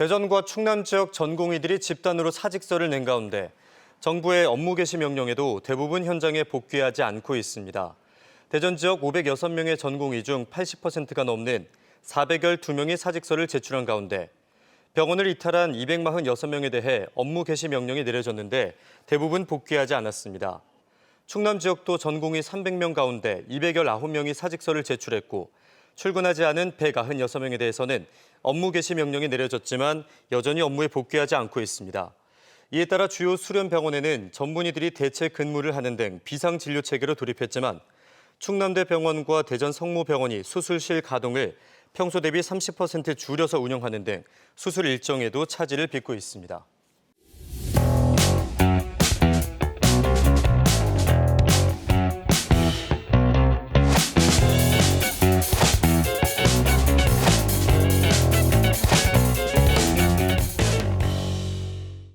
대전과 충남 지역 전공의들이 집단으로 사직서를 낸 가운데 정부의 업무 개시 명령에도 대부분 현장에 복귀하지 않고 있습니다. 대전 지역 506명의 전공의 중 80%가 넘는 412명이 사직서를 제출한 가운데 병원을 이탈한 246명에 대해 업무 개시 명령이 내려졌는데 대부분 복귀하지 않았습니다. 충남 지역도 전공의 300명 가운데 219명이 사직서를 제출했고 출근하지 않은 196명에 대해서는 업무 개시 명령이 내려졌지만 여전히 업무에 복귀하지 않고 있습니다. 이에 따라 주요 수련 병원에는 전문의들이 대체 근무를 하는 등 비상 진료 체계로 돌입했지만 충남대 병원과 대전 성모병원이 수술실 가동을 평소 대비 30% 줄여서 운영하는 등 수술 일정에도 차질을 빚고 있습니다.